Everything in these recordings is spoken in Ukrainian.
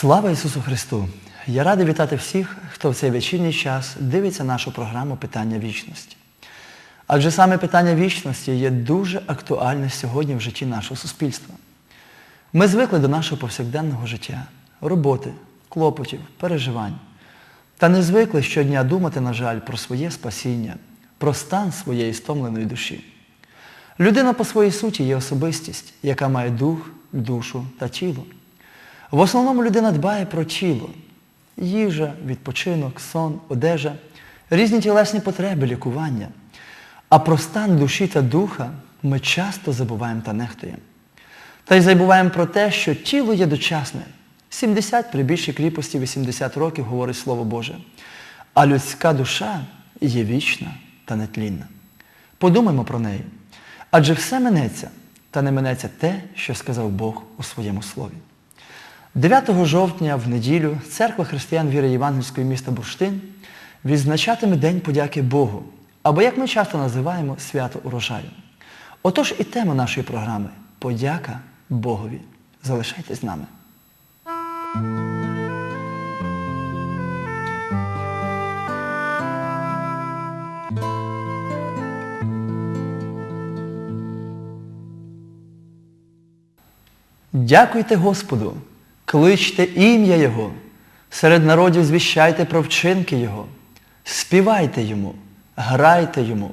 Слава Ісусу Христу! Я радий вітати всіх, хто в цей вечірній час дивиться нашу програму Питання вічності. Адже саме питання вічності є дуже актуальне сьогодні в житті нашого суспільства. Ми звикли до нашого повсякденного життя, роботи, клопотів, переживань. Та не звикли щодня думати, на жаль, про своє спасіння, про стан своєї стомленої душі. Людина по своїй суті є особистість, яка має дух, душу та тіло. В основному людина дбає про тіло. Їжа, відпочинок, сон, одежа, різні тілесні потреби, лікування. А про стан душі та духа ми часто забуваємо та нехтуємо. Та й забуваємо про те, що тіло є дочасне. 70 при більшій кріпості 80 років говорить Слово Боже. А людська душа є вічна та нетлінна. Подумаймо про неї. Адже все минеться, та не минеться те, що сказав Бог у своєму слові. 9 жовтня в неділю Церква християн віри Євангельської міста Бурштин відзначатиме День подяки Богу, або як ми часто називаємо свято урожаю. Отож і тема нашої програми Подяка Богові. Залишайтесь з нами. Дякуйте Господу, кличте ім'я Його, серед народів звіщайте про вчинки Його, співайте Йому, грайте Йому,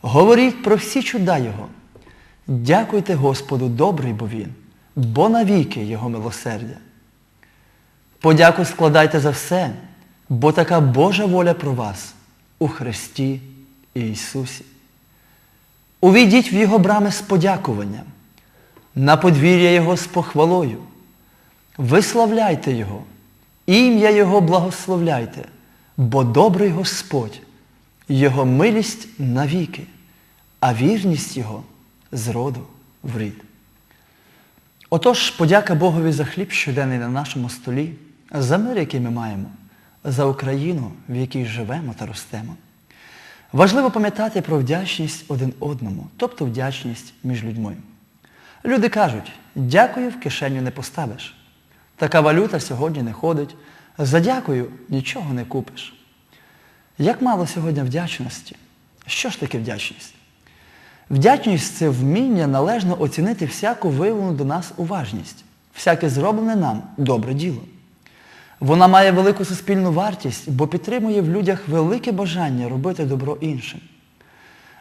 говоріть про всі чуда Його. Дякуйте Господу, добрий бо Він, бо навіки Його милосердя. Подяку складайте за все, бо така Божа воля про вас у Христі Ісусі. Увійдіть в Його брами з подякуванням, на подвір'я Його з похвалою. Виславляйте Його, ім'я Його благословляйте, бо добрий Господь, Його милість навіки, а вірність Його з роду в рід. Отож, подяка Богові за хліб щоденний на нашому столі, за мир, який ми маємо, за Україну, в якій живемо та ростемо. Важливо пам'ятати про вдячність один одному, тобто вдячність між людьми. Люди кажуть, дякую в кишеню не поставиш. Така валюта сьогодні не ходить. За дякую нічого не купиш. Як мало сьогодні вдячності? Що ж таке вдячність? Вдячність це вміння належно оцінити всяку виявлену до нас уважність, всяке зроблене нам добре діло. Вона має велику суспільну вартість, бо підтримує в людях велике бажання робити добро іншим.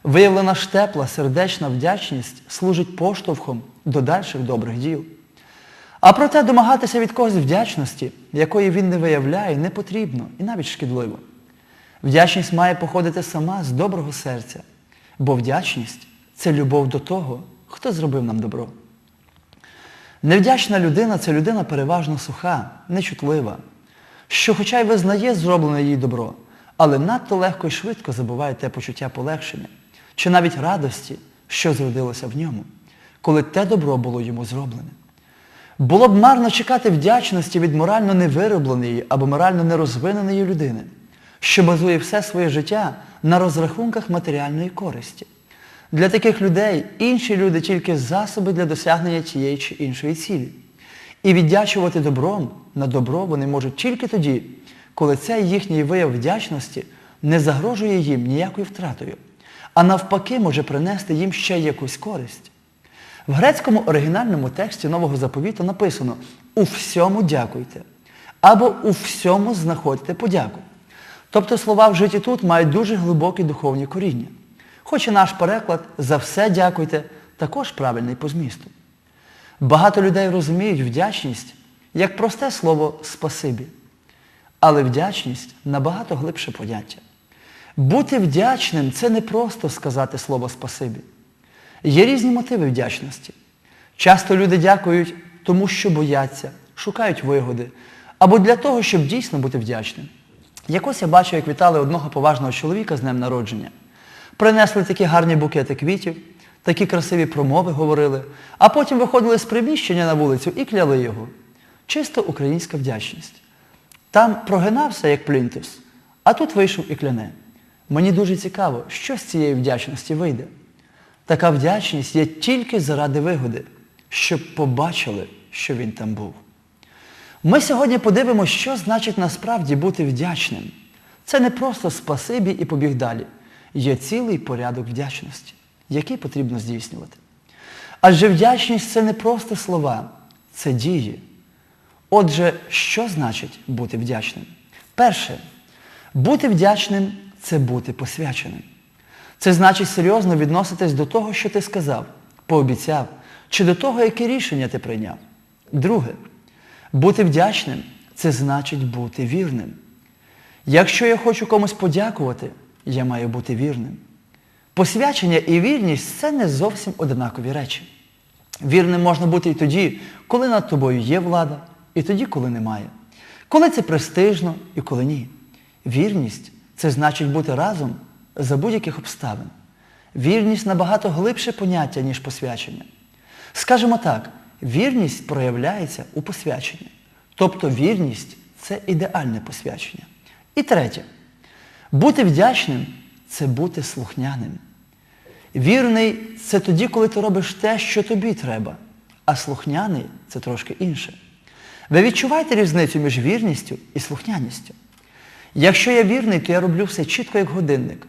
Виявлена ж тепла, сердечна вдячність служить поштовхом до дальших добрих діл. А проте домагатися від когось вдячності, якої він не виявляє, не потрібно і навіть шкідливо. Вдячність має походити сама з доброго серця, бо вдячність це любов до того, хто зробив нам добро. Невдячна людина це людина переважно суха, нечутлива, що хоча й визнає зроблене їй добро, але надто легко і швидко забуває те почуття полегшення, чи навіть радості, що зродилося в ньому, коли те добро було йому зроблене. Було б марно чекати вдячності від морально невиробленої або морально нерозвиненої людини, що базує все своє життя на розрахунках матеріальної користі. Для таких людей інші люди тільки засоби для досягнення тієї чи іншої цілі. І віддячувати добром на добро вони можуть тільки тоді, коли цей їхній вияв вдячності не загрожує їм ніякою втратою, а навпаки може принести їм ще якусь користь. В грецькому оригінальному тексті Нового заповіту написано У всьому дякуйте або у всьому знаходьте подяку. Тобто слова вжиті тут мають дуже глибокі духовні коріння. Хоч і наш переклад за все дякуйте також правильний по змісту. Багато людей розуміють вдячність як просте слово спасибі. Але вдячність набагато глибше поняття. Бути вдячним це не просто сказати слово спасибі. Є різні мотиви вдячності. Часто люди дякують тому, що бояться, шукають вигоди, або для того, щоб дійсно бути вдячним. Якось я бачив, як вітали одного поважного чоловіка з днем народження. Принесли такі гарні букети квітів, такі красиві промови говорили, а потім виходили з приміщення на вулицю і кляли його. Чисто українська вдячність. Там прогинався, як плінтус, а тут вийшов і кляне. Мені дуже цікаво, що з цієї вдячності вийде. Така вдячність є тільки заради вигоди, щоб побачили, що він там був. Ми сьогодні подивимося, що значить насправді бути вдячним. Це не просто спасибі і побіг далі. Є цілий порядок вдячності, який потрібно здійснювати. Адже вдячність це не просто слова, це дії. Отже, що значить бути вдячним? Перше, бути вдячним це бути посвяченим. Це значить серйозно відноситись до того, що ти сказав, пообіцяв, чи до того, яке рішення ти прийняв. Друге, бути вдячним це значить бути вірним. Якщо я хочу комусь подякувати, я маю бути вірним. Посвячення і вірність це не зовсім однакові речі. Вірним можна бути і тоді, коли над тобою є влада, і тоді, коли немає. Коли це престижно і коли ні. Вірність це значить бути разом за будь-яких обставин. Вірність набагато глибше поняття, ніж посвячення. Скажемо так, вірність проявляється у посвяченні. Тобто вірність це ідеальне посвячення. І третє, бути вдячним це бути слухняним. Вірний це тоді, коли ти робиш те, що тобі треба, а слухняний це трошки інше. Ви відчуваєте різницю між вірністю і слухняністю? Якщо я вірний, то я роблю все чітко, як годинник.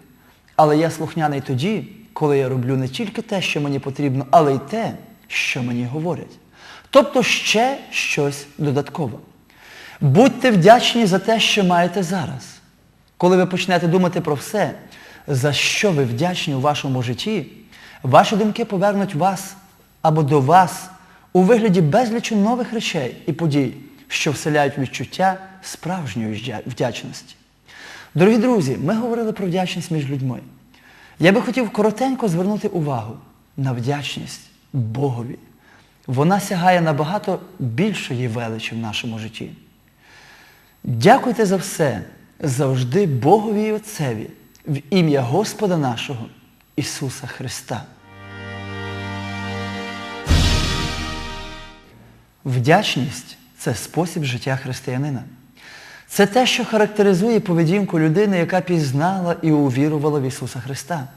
Але я слухняний тоді, коли я роблю не тільки те, що мені потрібно, але й те, що мені говорять. Тобто ще щось додаткове. Будьте вдячні за те, що маєте зараз. Коли ви почнете думати про все, за що ви вдячні у вашому житті, ваші думки повернуть вас або до вас у вигляді безлічу нових речей і подій, що вселяють відчуття справжньої вдячності. Дорогі друзі, ми говорили про вдячність між людьми. Я би хотів коротенько звернути увагу на вдячність Богові. Вона сягає набагато більшої величі в нашому житті. Дякуйте за все, завжди Богові і Отцеві, в ім'я Господа нашого Ісуса Христа. Вдячність це спосіб життя християнина. Це те, що характеризує поведінку людини, яка пізнала і увірувала в Ісуса Христа.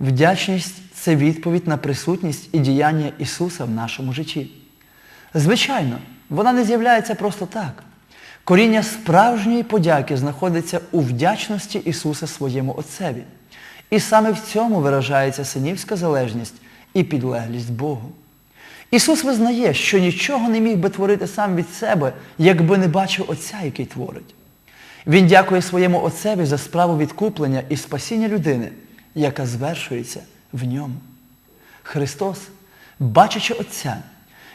Вдячність це відповідь на присутність і діяння Ісуса в нашому житті. Звичайно, вона не з'являється просто так. Коріння справжньої подяки знаходиться у вдячності Ісуса своєму Отцеві. І саме в цьому виражається синівська залежність і підлеглість Богу. Ісус визнає, що нічого не міг би творити сам від себе, якби не бачив Отця, який творить. Він дякує своєму Отцеві за справу відкуплення і спасіння людини, яка звершується в ньому. Христос, бачачи Отця,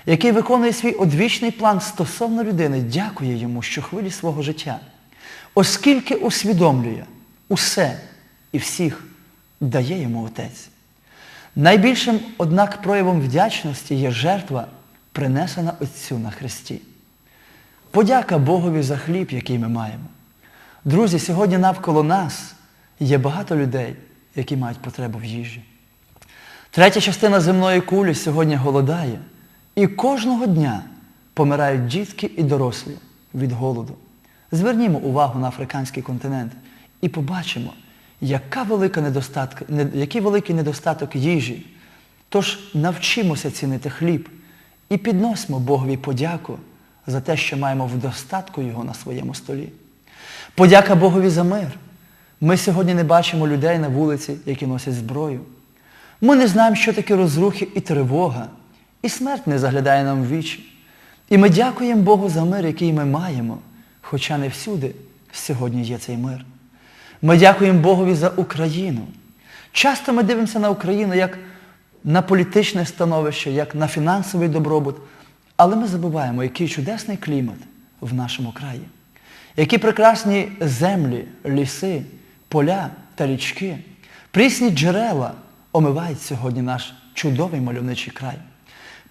який виконує свій одвічний план стосовно людини, дякує йому щохвилі свого життя, оскільки усвідомлює усе і всіх дає йому Отець. Найбільшим, однак, проявом вдячності є жертва, принесена Отцю на Христі. Подяка Богові за хліб, який ми маємо. Друзі, сьогодні навколо нас є багато людей, які мають потребу в їжі. Третя частина земної кулі сьогодні голодає, і кожного дня помирають дітки і дорослі від голоду. Звернімо увагу на африканський континент і побачимо, яка велика недостатка, який великий недостаток їжі. Тож навчимося цінити хліб і підносимо Богові подяку за те, що маємо в достатку Його на своєму столі. Подяка Богові за мир. Ми сьогодні не бачимо людей на вулиці, які носять зброю. Ми не знаємо, що таке розрухи і тривога, і смерть не заглядає нам в вічі. І ми дякуємо Богу за мир, який ми маємо, хоча не всюди сьогодні є цей мир. Ми дякуємо Богові за Україну. Часто ми дивимося на Україну як на політичне становище, як на фінансовий добробут, але ми забуваємо, який чудесний клімат в нашому краї, які прекрасні землі, ліси, поля та річки, прісні джерела омивають сьогодні наш чудовий мальовничий край.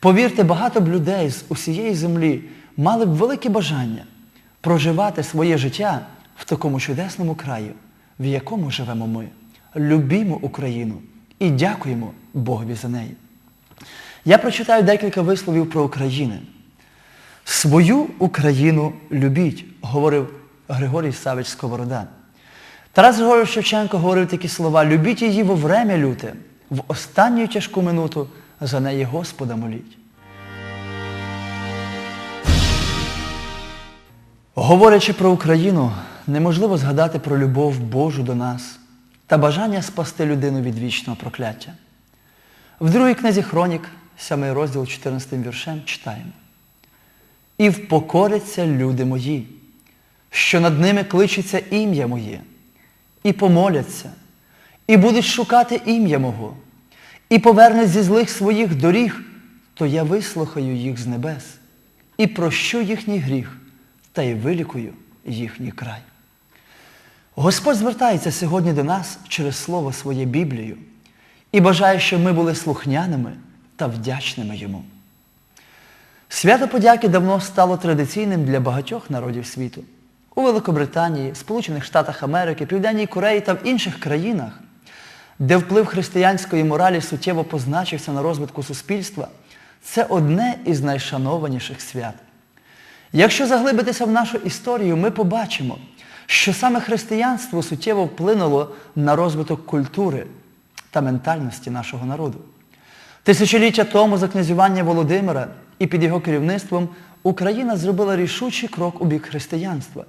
Повірте, багато б людей з усієї землі мали б велике бажання проживати своє життя в такому чудесному краю, в якому живемо ми. Любімо Україну і дякуємо Богові за неї. Я прочитаю декілька висловів про Україну. Свою Україну любіть, говорив Григорій Савич Сковорода. Тарас Григорович Шевченко говорив такі слова, любіть її во время люте, в останню тяжку минуту за неї Господа моліть. Говорячи про Україну, неможливо згадати про любов Божу до нас та бажання спасти людину від вічного прокляття. В другій книзі Хронік, 7 розділ 14 віршем, читаємо. І впокоряться люди мої, що над ними кличеться ім'я моє, і помоляться, і будуть шукати ім'я мого, і повернуть зі злих своїх доріг, то я вислухаю їх з небес, і прощу їхній гріх, та й вилікую їхній край. Господь звертається сьогодні до нас через Слово своє Біблію і бажає, щоб ми були слухняними та вдячними Йому. Свято подяки давно стало традиційним для багатьох народів світу. У Великобританії, Сполучених Штатах Америки, Південній Кореї та в інших країнах, де вплив християнської моралі суттєво позначився на розвитку суспільства, це одне із найшанованіших свят. Якщо заглибитися в нашу історію, ми побачимо, що саме християнство суттєво вплинуло на розвиток культури та ментальності нашого народу. Тисячоліття тому за князювання Володимира і під його керівництвом Україна зробила рішучий крок у бік християнства.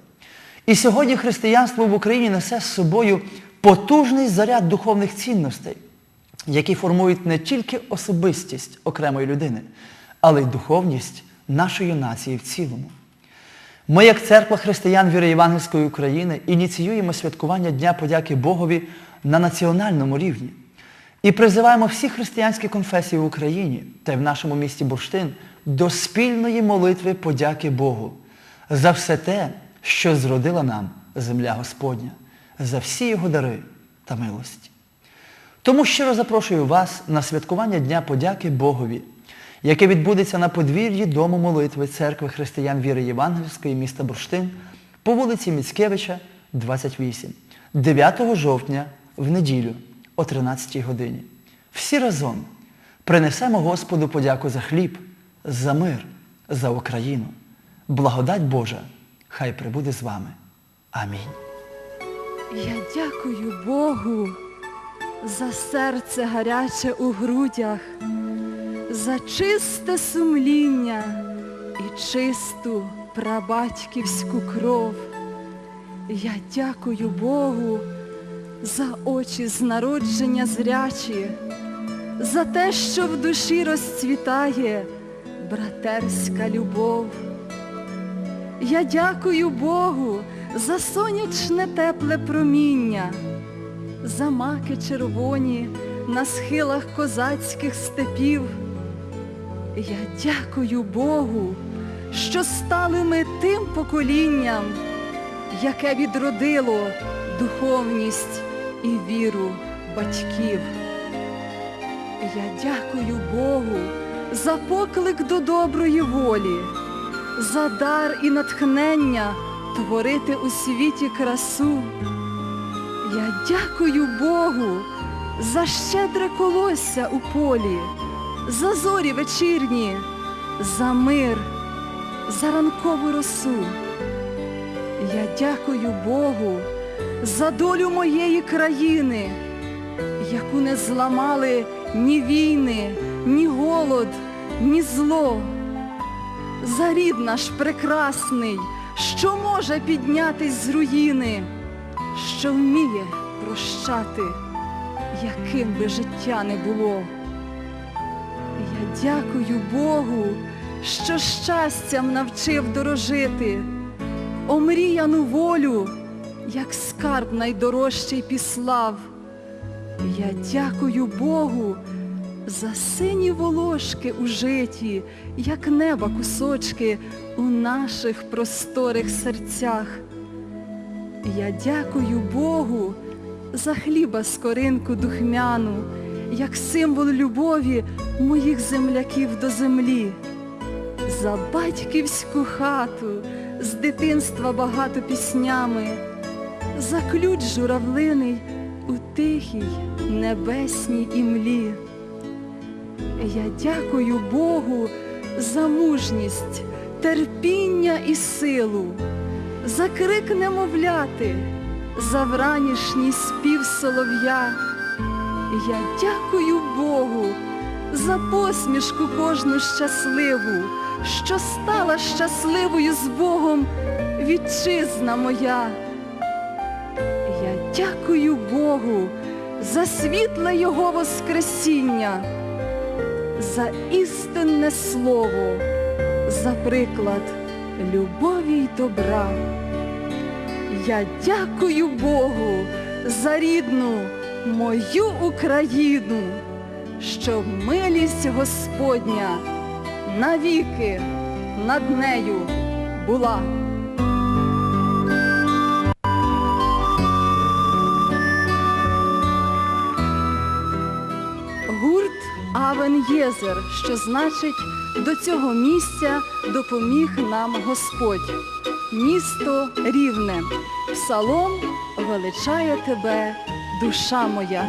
І сьогодні християнство в Україні несе з собою потужний заряд духовних цінностей, які формують не тільки особистість окремої людини, але й духовність нашої нації в цілому. Ми, як церква християн віри Євангельської України, ініціюємо святкування Дня подяки Богові на національному рівні. І призиваємо всі християнські конфесії в Україні та й в нашому місті Бурштин до спільної молитви подяки Богу за все те, що зродила нам земля Господня, за всі його дари та милості. Тому щиро запрошую вас на святкування Дня подяки Богові, яке відбудеться на подвір'ї Дому молитви Церкви християн віри Євангельської міста Бурштин по вулиці Міцкевича, 28, 9 жовтня в неділю о 13 годині. Всі разом принесемо Господу подяку за хліб, за мир, за Україну. Благодать Божа хай прибуде з вами. Амінь. Я дякую Богу за серце гаряче у грудях, за чисте сумління і чисту прабатьківську кров. Я дякую Богу за очі з народження зрячі, за те, що в душі розцвітає братерська любов. Я дякую Богу за сонячне тепле проміння, за маки червоні на схилах козацьких степів. Я дякую Богу, що стали ми тим поколінням, яке відродило духовність і віру батьків. Я дякую Богу за поклик до доброї волі за дар і натхнення творити у світі красу. Я дякую Богу за щедре колосся у полі, за зорі вечірні, за мир, за ранкову росу. Я дякую Богу за долю моєї країни, яку не зламали ні війни, ні голод, ні зло за рід наш прекрасний, що може піднятись з руїни, що вміє прощати, яким би життя не було. Дякую Богу, що щастям навчив дорожити, омріяну волю, як скарб найдорожчий післав. Я дякую Богу за сині волошки у житі, як неба кусочки у наших просторих серцях. Я дякую Богу за хліба скоринку духмяну, як символ любові моїх земляків до землі, за батьківську хату з дитинства багато піснями, за ключ журавлиний у тихій небесній імлі. Я дякую Богу за мужність, терпіння і силу, за крик немовляти, за вранішній спів солов'я. Я дякую Богу за посмішку кожну щасливу, що стала щасливою з Богом вітчизна моя. Я дякую Богу за світле Його Воскресіння, за істинне слово, за приклад любові й добра. Я дякую Богу за рідну мою Україну, щоб милість Господня навіки над нею була. Гурт Авен Єзер, що значить до цього місця допоміг нам Господь. Місто рівне. Псалом величає тебе, душа моя.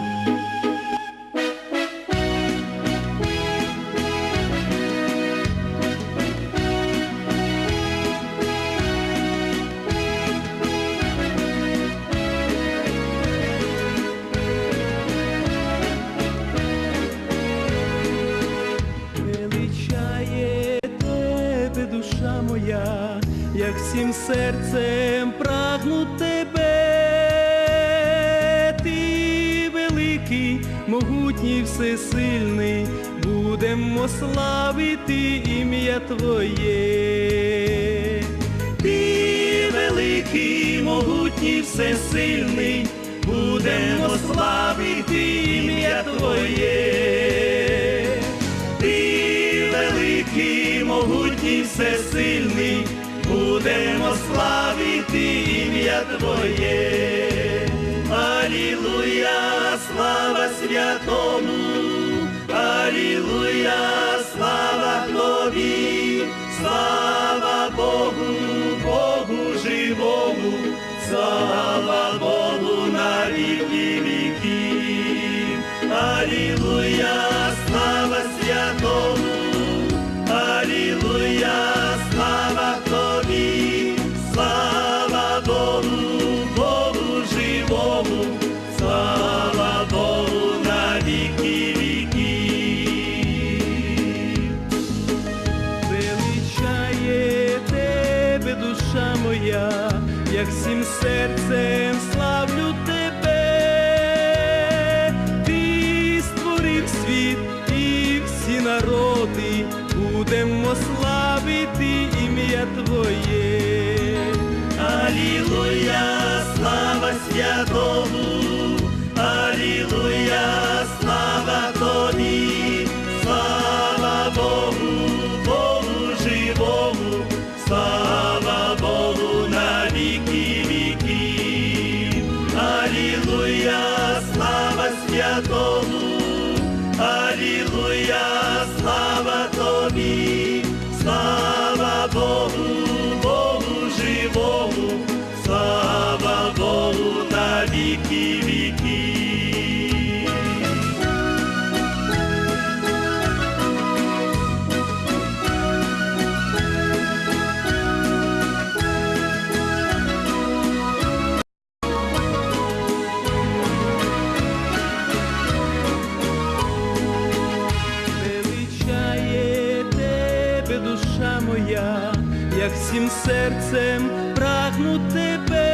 Величає тебе, душа моя, як всім серцем могутній, всесильний, будемо славити ім'я Твоє. Ти великий, могутній, всесильний, будемо славити ім'я Твоє. Ти великий, могутній, всесильний, будемо славити ім'я Твоє. Алілуя, слава святому, всім як всім серцем прагну тебе.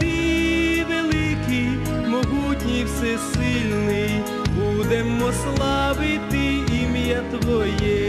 Ти великий, могутній, всесильний, будемо славити ім'я Твоє.